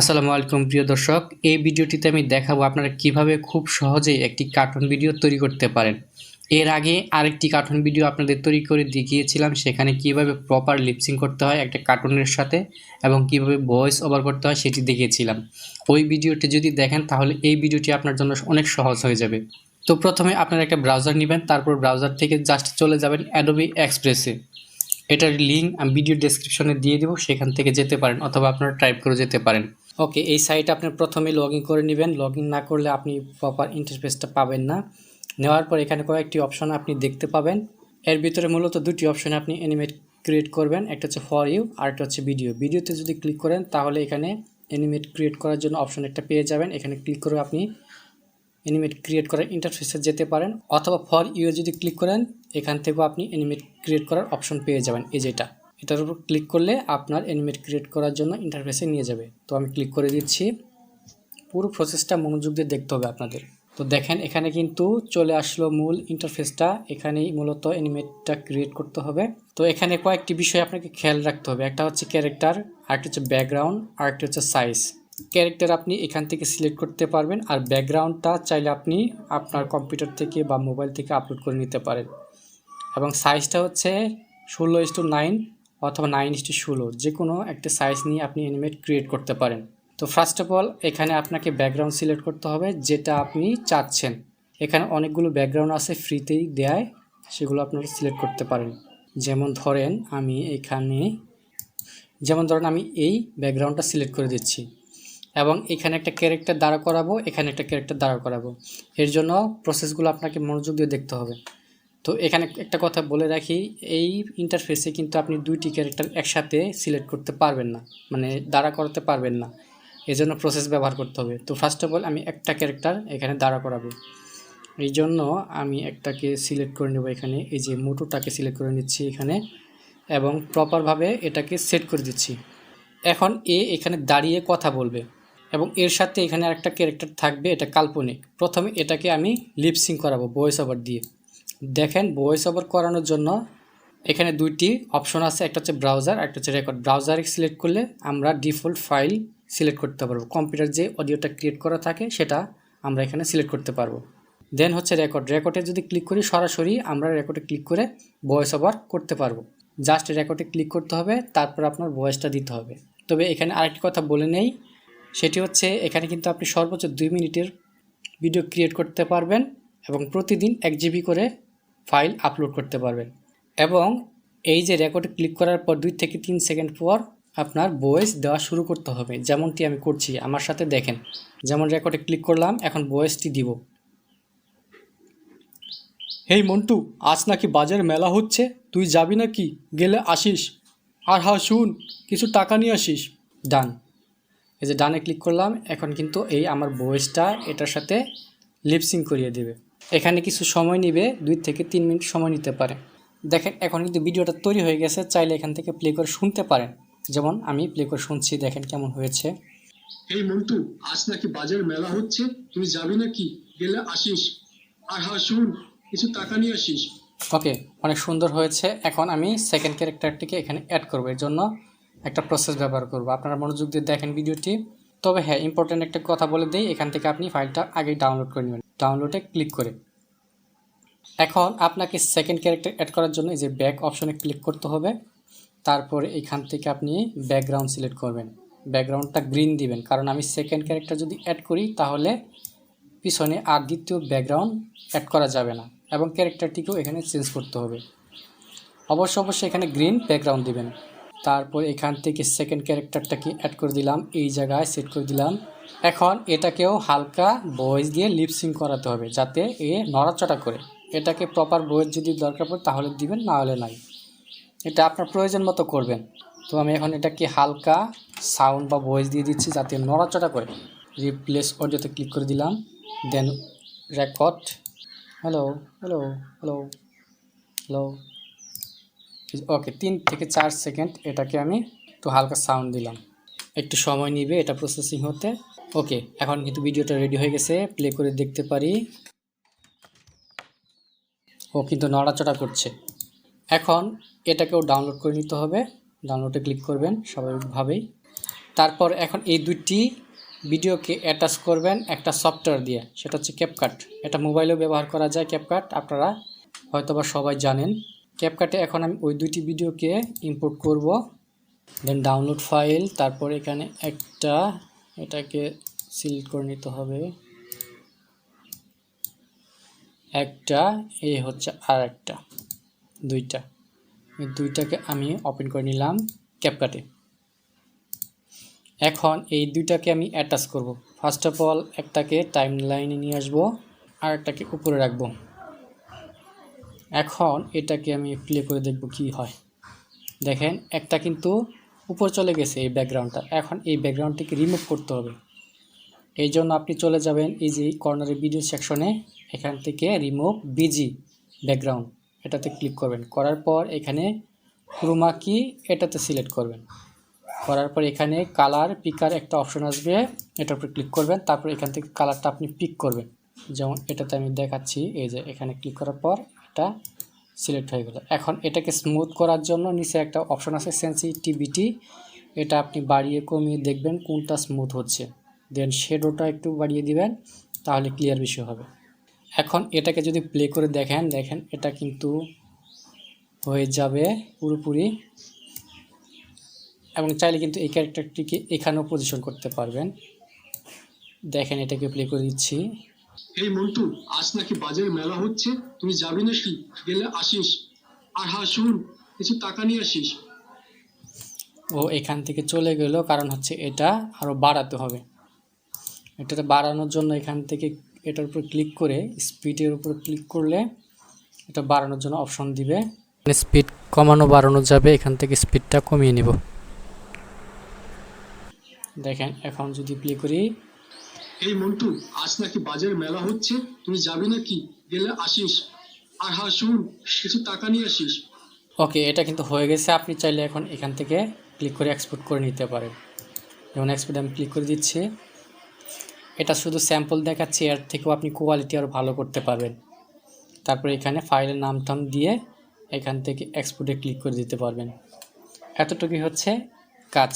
আসসালামু আলাইকুম, প্রিয় দর্শক। এই ভিডিওটিতে আমি দেখাবো আপনারা কীভাবে খুব সহজেই একটি কার্টুন ভিডিও তৈরি করতে পারেন। এর আগে আরেকটি কার্টুন ভিডিও আপনাদের তৈরি করে দেখিয়েছিলাম, সেখানে কীভাবে প্রপার লিপসিং করতে হয় একটা কার্টুনের সাথে এবং কীভাবে ভয়েস ওভার করতে হয় সেটি দেখিয়েছিলাম ওই ভিডিওটি যদি দেখেন, তাহলে এই ভিডিওটি আপনার জন্য অনেক সহজ হয়ে যাবে। তো প্রথমে আপনারা একটা ব্রাউজার নেবেন, তারপর ব্রাউজার থেকে জাস্ট চলে যাবেন অ্যাডোবি এক্সপ্রেসে এটার লিঙ্ক আমি ভিডিও ডেসক্রিপশনে দিয়ে দেবো, সেখান থেকে যেতে পারেন অথবা আপনারা টাইপ করে যেতে পারেন। ওকে, এই সাইটে আপনি প্রথমে লগ ইন করে নেবেন। লগ না করলে আপনি প্রপার ইন্টারফেসটা পাবেন না। নেওয়ার পর এখানে কয়েকটি অপশন আপনি দেখতে পাবেন। এর ভিতরে মূলত দুটি অপশনে আপনি অ্যানিমেট ক্রিয়েট করবেন। একটা হচ্ছে ফর ইউ আর একটা হচ্ছে ভিডিও ভিডিওতে যদি ক্লিক করেন, তাহলে এখানে অ্যানিমেট ক্রিয়েট করার জন্য অপশন একটা পেয়ে যাবেন। এখানে ক্লিক করে আপনি অ্যানিমেট ক্রিয়েট করার ইন্টারফেসে যেতে পারেন। অথবা ফর ইউ যদি ক্লিক করেন, এখান থেকেও আপনি অ্যানিমেট ক্রিয়েট করার অপশন পেয়ে যাবেন। এই যেটা এটার উপর ক্লিক করলে আপনার অ্যানিমেট ক্রিয়েট করার জন্য ইন্টারফেসে নিয়ে যাবে। তো আমি ক্লিক করে দিচ্ছি। পুরো প্রসেসটা মনোযোগ দিয়ে দেখতে হবে আপনাদের। তো দেখেন, এখানে কিন্তু চলে আসলো মূল ইন্টারফেসটা এখানেই মূলত অ্যানিমেটটা ক্রিয়েট করতে হবে। তো এখানে কয়েকটি বিষয় আপনাকে খেয়াল রাখতে হবে। একটা হচ্ছে ক্যারেক্টার আরেকটা হচ্ছে ব্যাকগ্রাউন্ড আরেকটা হচ্ছে সাইজ ক্যারেক্টার আপনি এখান থেকে সিলেক্ট করতে পারবেন আর ব্যাকগ্রাউন্ডটা চাইলে আপনি আপনার কম্পিউটার থেকে বা মোবাইল থেকে আপলোড করে নিতে পারেন। এবং সাইজটা হচ্ছে ষোলো ইস টু নাইন অথবা নাইন ইস টু ষোলো যে কোনো একটা সাইজ নিয়ে আপনি অ্যানিমেট ক্রিয়েট করতে পারেন। তো ফার্স্ট অফ অল এখানে আপনাকে ব্যাকগ্রাউন্ড সিলেক্ট করতে হবে, যেটা আপনি চাচ্ছেন। এখানে অনেকগুলো ব্যাকগ্রাউন্ড আছে ফ্রিতেই দেয় সেগুলো আপনারা সিলেক্ট করতে পারেন। যেমন ধরেন আমি এখানে, যেমন ধরেন আমি এই ব্যাকগ্রাউন্ডটা সিলেক্ট করে দিচ্ছি। এবং এখানে একটা ক্যারেক্টার দাঁড়া করাবো, এখানে একটা ক্যারেক্টার দাঁড়া করাবো। এর জন্য প্রসেসগুলো আপনাকে মনোযোগ দিয়ে দেখতে হবে। তো এখানে একটা কথা বলে রাখি, এই ইন্টারফেসে কিন্তু আপনি দুইটি ক্যারেক্টার একসাথে সিলেক্ট করতে পারবেন না মানে দাঁড়া করাতে পারবেন না। এই জন্য প্রসেস ব্যবহার করতে হবে। তো ফার্স্ট অফ অল আমি একটা ক্যারেক্টার এখানে দাঁড়া করাবো। এই জন্য আমি একটাকে সিলেক্ট করে নেব এখানে, এই যে মোটোটাকে সিলেক্ট করে নিচ্ছি এখানে, এবং প্রপারভাবে এটাকে সেট করে দিচ্ছি। এখন এ এখানে দাঁড়িয়ে কথা বলবে, এবং এর সাথে এখানে আরেকটা ক্যারেক্টার থাকবে, এটা কাল্পনিক। প্রথমে এটাকে আমি লিপসিং করাবো ভয়েস ওভার দিয়ে। দেখেন ভয়েস ওভার করানোর জন্য এখানে দুইটি অপশন আছে, একটা হচ্ছে ব্রাউজার একটা হচ্ছে রেকর্ড ব্রাউজারে সিলেক্ট করলে আমরা ডিফল্ট ফাইল সিলেক্ট করতে পারব। কম্পিউটার যে অডিওটা ক্রিয়েট করা থাকে, সেটা আমরা এখানে সিলেক্ট করতে পারব। দেন হচ্ছে রেকর্ড রেকর্ডে যদি ক্লিক করি, সরাসরি আমরা রেকর্ডে ক্লিক করে ভয়েস ওভার করতে পারব। জাস্ট রেকর্ডে ক্লিক করতে হবে, তারপর আপনার ভয়েসটা দিতে হবে। তবে এখানে আরেকটি কথা বলে নেই, সেটি হচ্ছে এখানে কিন্তু আপনি সর্বোচ্চ দুই মিনিটের ভিডিও ক্রিয়েট করতে পারবেন এবং প্রতিদিন এক জিবি করে ফাইল আপলোড করতে পারবেন। এবং এই যে রেকর্ডে ক্লিক করার পর দুই থেকে তিন সেকেন্ড পর আপনার ভয়েস দেওয়া শুরু করতে হবে। যেমনটি আমি করছি, আমার সাথে দেখেন। যেমন রেকর্ডে ক্লিক করলাম, এখন ভয়েসটি দিব। হেই মন্টু, আজ নাকি বাজারে মেলা হচ্ছে? তুই যাবি নাকি? গেলে আসিস? আর হ্যাঁ শুন, কিছু টাকা নিয়ে আসিস? ডান। এই যে ডানে ক্লিক করলাম, এখন কিন্তু এই আমার ভয়েসটা এটার সাথে লিপসিং করিয়ে দেবে। এখানে কিছু সময় নেবে দুই থেকে তিন মিনিট সময় নিতে পারে। দেখেন এখন কিন্তু ভিডিওটা তৈরি হয়ে গেছে চাইলে এখান থেকে প্লে করে শুনতে পারেন। যেমন আমি প্লে করে শুনছি দেখেন কেমন হয়েছে। এই মন্টু আজ নাকি বাজারে মেলা হচ্ছে তুমি যাবি নাকি? গেলে আসিস। আর হ্যাঁ শুন কিছু টাকা নিয়ে আসিস। ওকে অনেক সুন্দর হয়েছে। এখন আমি সেকেন্ড ক্যারেক্টারটিকে এখানে অ্যাড করব। এর জন্য একটা প্রসেস ব্যবহার করব। আপনারা মনোযোগ দিয়ে দেখেন ভিডিওটি। তবে হ্যাঁ ইম্পর্ট্যান্ট একটা কথা বলে দিই। এখান থেকে আপনি ফাইলটা আগেই ডাউনলোড করে নেবেন। ডাউনলোডে ক্লিক করে। এখন আপনাকে সেকেন্ড ক্যারেক্টার অ্যাড করার জন্য এই যে ব্যাক অপশনে ক্লিক করতে হবে। তারপরে এখান থেকে আপনি ব্যাকগ্রাউন্ড সিলেক্ট করবেন। ব্যাকগ্রাউন্ডটা গ্রিন দিবেন। কারণ আমি সেকেন্ড ক্যারেক্টার যদি অ্যাড করি, তাহলে পিছনে আর দ্বিতীয় ব্যাকগ্রাউন্ড অ্যাড করা যাবে না এবং ক্যারেক্টারটিকেও এখানে চেঞ্জ করতে হবে। অবশ্য অবশ্যই এখানে গ্রিন ব্যাকগ্রাউন্ড দিবেন। তারপর এখান থেকে সেকেন্ড ক্যারেক্টারটাকে অ্যাড করে দিলাম। এই জায়গায় সেট করে দিলাম। এখন এটাকেও হালকা ভয়েস দিয়ে লিপসিং করাতে হবে যাতে এ নড়াচড়া করে। এটাকে প্রপার ভয়েস যদি দরকার পড়ে তাহলে দিবেন, না হলে নাই। এটা আপনার প্রয়োজন মতো করবেন। তো আমি এখন এটাকে হালকা সাউন্ড বা ভয়েস দিয়ে দিচ্ছি যাতে নড়াচড়া করে। রিপ্লেস অডিওতে ক্লিক করে দিলাম। Then record hello hello hello hello okay তিন থেকে চার সেকেন্ড এটাকে আমি একটু হালকা সাউন্ড দিলাম। একটু সময় নিবে এটা প্রসেসিং হতে। ওকে এখন কিন্তু ভিডিওটা রেডি হয়ে গেছে প্লে করে দেখতে পারি। ও কিন্তু নড়াচড়া করছে। এখন এটাকেও ডাউনলোড করে নিতে হবে। ডাউনলোডে ক্লিক করবেন স্বাভাবিকভাবেই। তারপর এখন এই দুটি ভিডিওকে অ্যাটাচ করবেন একটা সফটওয়্যার দিয়ে, সেটা হচ্ছে ক্যাপকাট এটা মোবাইলেও ব্যবহার করা যায় ক্যাপকাট আপনারা হয়তোবা সবাই জানেন। ক্যাপকাটে এখন আমি ওই দুইটি ভিডিওকে ইম্পোর্ট করব। দেন ডাউনলোড ফাইল তারপর এখানে একটা এটাকে সিলেক্ট করে নিতে হবে। একটা এই হচ্ছে আর একটা দুইটা। এই দুইটাকে আমি ওপেন করে নিলাম ক্যাপকাটে এখন এই দুইটাকে আমি অ্যাটাচ করব। ফার্স্ট অফ অল একটাকে টাইম লাইনে নিয়ে আসব আর একটাকে উপরে রাখব। এখন এটাকে আমি প্লে করে দেখব কি হয়। দেখেন, একটা কিন্তু উপর চলে গেছে এই ব্যাকগ্রাউন্ডটা এখন এই ব্যাকগ্রাউন্ডটিকে রিমুভ করতে হবে। এই জন্য আপনি চলে যাবেন যে কর্নারের ভিডিও সেকশনে এখান থেকে রিমুভ বিজি ব্যাকগ্রাউন্ড এটাতে ক্লিক করবেন। করার পর এখানে ক্রোমা কি এটাতে সিলেক্ট করবেন। করার পর এখানে কালার পিকার একটা অপশন আসবে। এটার উপর ক্লিক করবেন। তারপর এখান থেকে কালারটা আপনি পিক করবেন। যেমন এটাতে আমি দেখাচ্ছি, এই যে এখানে ক্লিক করার পর এটা সিলেক্ট হয়ে গেল। এখন এটাকে স্মুথ করার জন্য নিচে একটা অপশন আছে সেন্সিটিভিটি এটা আপনি বাড়িয়ে কমিয়ে দেখবেন কোনটা স্মুথ হচ্ছে। দেন শেডোটা একটু বাড়িয়ে দিবেন, তাহলে ক্লিয়ার বিষয় হবে। এখন এটাকে যদি প্লে করে দেখেন দেখেন এটা কিন্তু হয়ে যাবে পুরোপুরি। এবং চাইলে কিন্তু এই ক্যারেক্টারটিকে এখানেও পজিশন করতে পারবেন। দেখেন এটাকে প্লে করে দিচ্ছি। এই মন্টু, আজ নাকি বাজারে মেলা হচ্ছে, তুমি যাবি নাকি? গেলে আসিস। আর হ্যাঁ শুন, কিছু টাকা নিয়ে আসিস। ও এখান থেকে চলে গেল, কারণ হচ্ছে এটা আরও বাড়াতে হবে। এটাতে বাড়ানোর জন্য এখান থেকে এটার উপর ক্লিক করে স্পিডের উপর ক্লিক করলে এটা বাড়ানোর জন্য অপশন দিবে। স্পিড কমানো, বাড়ানো যাবে, এখান থেকে স্পিডটা কমিয়ে নিব। দেখেন, এখন যদি প্লে করি এই মন্টু, আজ নাকি বাজারে মেলা হচ্ছে, তুমি যাবি নাকি? গেলে আসিস। আর হ্যাঁ শুন, কিছু টাকা নিয়ে আসিস। ওকে, এটা কিন্তু হয়ে গেছে। আপনি চাইলে এখন এখান থেকে ক্লিক করে এক্সপোর্ট করে নিতে পারেন। যেমন এক্সপোর্ট আমি ক্লিক করে দিচ্ছি। এটা শুধু স্যাম্পল দেখাচ্ছে, এর থেকেও আপনি কোয়ালিটি আরও ভালো করতে পারবেন। তারপরে এখানে ফাইলের নাম টাম দিয়ে এখান থেকে এক্সপোর্টে ক্লিক করে দিতে পারবেন। এতটুকুই হচ্ছে কাজ।